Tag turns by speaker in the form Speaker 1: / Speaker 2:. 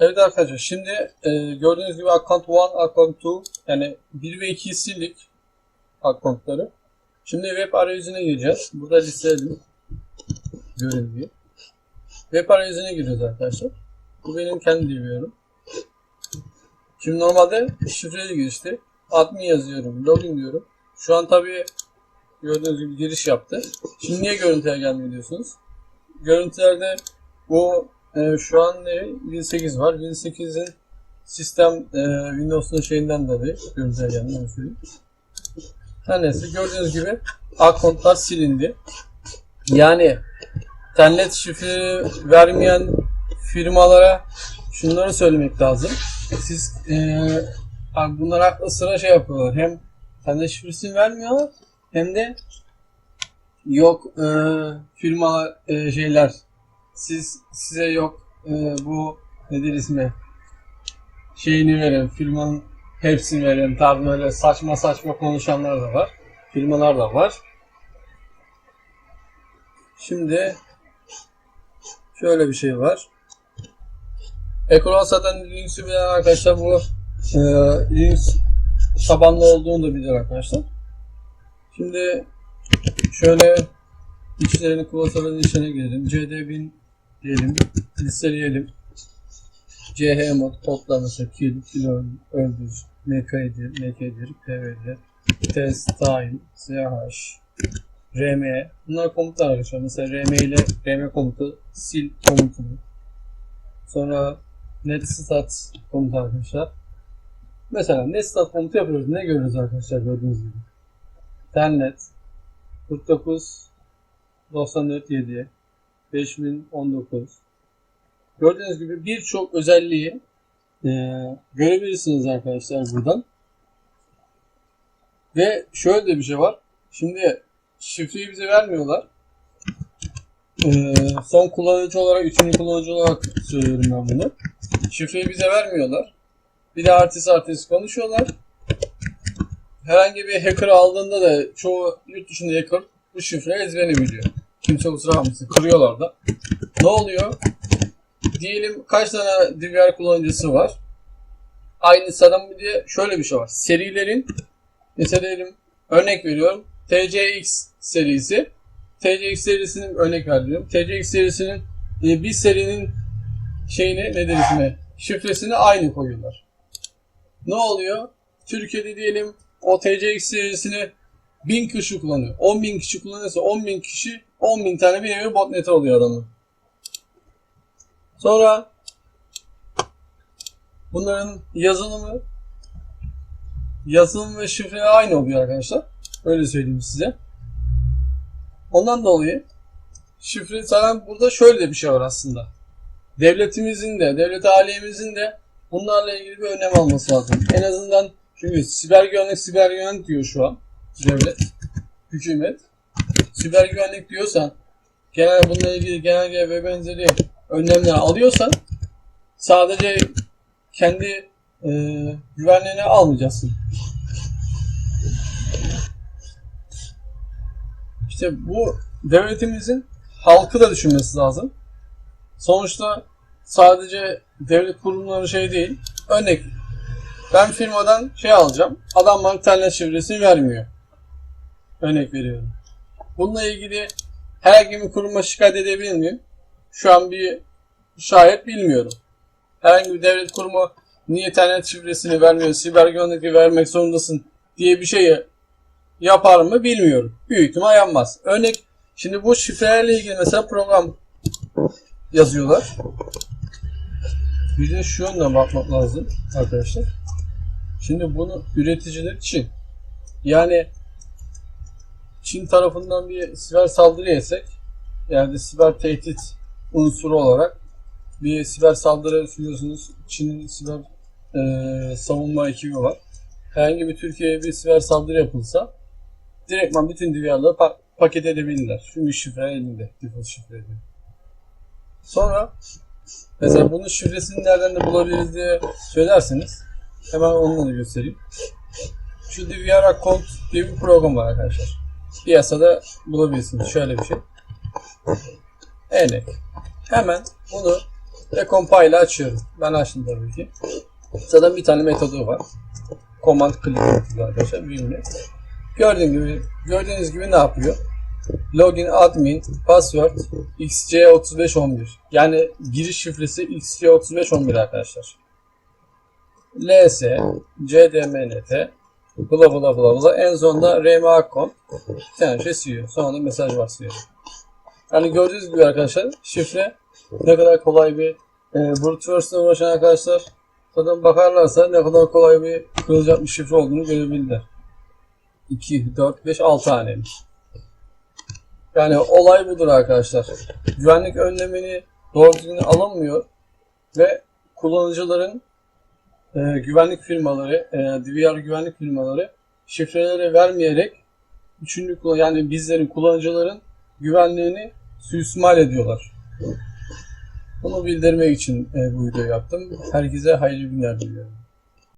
Speaker 1: Evet arkadaşlar şimdi e, gördüğünüz gibi account 1, account 2 yani 1 ve 2'yi sildik accountları. Şimdi web arayüzüne gireceğiz. Burada listeledim. Gibi. Web arayüzüne giriyoruz arkadaşlar. Bu benim kendi DVR'ım. Şimdi normalde şifreli girişti. Admin yazıyorum, login diyorum. Şu an tabii gördüğünüz gibi giriş yaptı. Şimdi niye görüntüler gelmiyor diyorsunuz? Görüntülerde bu e, şu an ne? Win8 var. Win8'in sistem e, Windows'un şeyinden dolayı görüntüler onu söyleyeyim. Her neyse gördüğünüz gibi accountlar silindi. Yani telnet şifre vermeyen firmalara şunları söylemek lazım. Siz e, bunlar aklı sıra şey yapıyorlar. Hem telnet şifresini vermiyorlar hem de yok e, firma e, şeyler siz size yok e, bu nedir ismi? Şeyini verin firmanın hepsini verin tabi böyle saçma saçma konuşanlar da var firmalar da var. Şimdi şöyle bir şey var. Ekran zaten Linux'u bilen arkadaşlar bu e, Linux tabanlı olduğunu da bilir arkadaşlar. Şimdi şöyle İçlerini kuvasaların içine girelim. CD1000 diyelim. Listeleyelim. CH mod kodlar mesela kill, kilo, öldür, MK'dir, MK'dir, PV'dir, test, time, CH, RM. Bunlar komutlar arkadaşlar. Mesela RM ile RM komutu, sil komutu. Sonra netstat komutu arkadaşlar. Mesela netstat komutu yapıyoruz. Ne görüyoruz arkadaşlar gördüğünüz gibi. Telnet 49 94 7 5019 Gördüğünüz gibi birçok özelliği e, görebilirsiniz arkadaşlar buradan. Ve şöyle de bir şey var. Şimdi şifreyi bize vermiyorlar. E, son kullanıcı olarak, üçüncü kullanıcı olarak söylüyorum ben bunu. Şifreyi bize vermiyorlar. Bir de artist artist konuşuyorlar. Herhangi bir hacker aldığında da çoğu yurt dışında hacker bu şifreyi ezberini biliyor. Kimse kusura bakmasın. Kırıyorlar da. Ne oluyor? Diyelim kaç tane DVR kullanıcısı var. Aynı sanırım bir de şöyle bir şey var. Serilerin mesela diyelim örnek veriyorum. TCX serisi. TCX serisinin örnek veriyorum. TCX serisinin bir serinin şeyini nedir ismi? Şifresini aynı koyuyorlar. Ne oluyor? Türkiye'de diyelim o TCX serisini 1000 kişi kullanıyor. 10 bin kişi kullanıyorsa 10 bin kişi 10 bin tane bir nevi botnet oluyor adamın. Sonra bunların yazılımı yazılım ve şifre aynı oluyor arkadaşlar. Öyle söyleyeyim size. Ondan dolayı şifre zaten burada şöyle bir şey var aslında. Devletimizin de, devlet aliyemizin de bunlarla ilgili bir önlem alması lazım. En azından çünkü siber güvenlik, siber güvenlik diyor şu an devlet, hükümet. Siber güvenlik diyorsan, genel bununla ilgili genelge ve benzeri önlemler alıyorsan sadece kendi e, güvenliğini almayacaksın. İşte bu devletimizin halkı da düşünmesi lazım. Sonuçta sadece devlet kurumları şey değil. Örnek ben firmadan şey alacağım. Adam bana internet şifresini vermiyor. Örnek veriyorum. Bununla ilgili herhangi bir kuruma şikayet edebilir miyim? Şu an bir şayet bilmiyorum. Herhangi bir devlet kurumu niye internet şifresini vermiyor, siber güvenlikli vermek zorundasın diye bir şeyi yapar mı bilmiyorum. Büyük ihtimal yapmaz. Örnek şimdi bu şifrelerle ilgili mesela program yazıyorlar. Bir de şu yönden bakmak lazım arkadaşlar. Şimdi bunu üreticiler Çin. Yani Çin tarafından bir siber saldırı yesek yani siber tehdit unsuru olarak bir siber saldırı biliyorsunuz Çin'in siber e, savunma ekibi var. Herhangi bir Türkiye'ye bir siber saldırı yapılsa direktman bütün dünyaları pa- paket edebilirler. Çünkü şifre elinde. Default şifre elinde. Sonra mesela bunun şifresini nereden de bulabiliriz diye söylerseniz hemen onunla da göstereyim. Şu DVR Account diye bir program var arkadaşlar. Piyasada bulabilirsiniz. Şöyle bir şey. Örnek. Hemen bunu Ve compile açıyorum. Ben açtım tabii ki. Zaten bir tane metodu var. Command click arkadaşlar. Bilmiyorum. Gördüğünüz gibi, gördüğünüz gibi ne yapıyor? Login admin password xc3511 yani giriş şifresi xc3511 arkadaşlar. ls cdmnt bla bla bla bla en sonunda rm.com bir tane şey siliyor. Sonra da mesaj var siliyor. Yani gördüğünüz gibi arkadaşlar şifre ne kadar kolay bir e, brute force'la uğraşan arkadaşlar zaten bakarlarsa ne kadar kolay bir kırılacak bir şifre olduğunu görebilirler. 2, 4, 5, 6 haneli. Yani olay budur arkadaşlar. Güvenlik önlemini doğru düzgün alınmıyor ve kullanıcıların e, güvenlik firmaları, e, DVR güvenlik firmaları şifreleri vermeyerek üçüncü yani bizlerin kullanıcıların güvenliğini suistimal ediyorlar. Bunu bildirmek için e, bu videoyu yaptım. Herkese hayırlı günler diliyorum.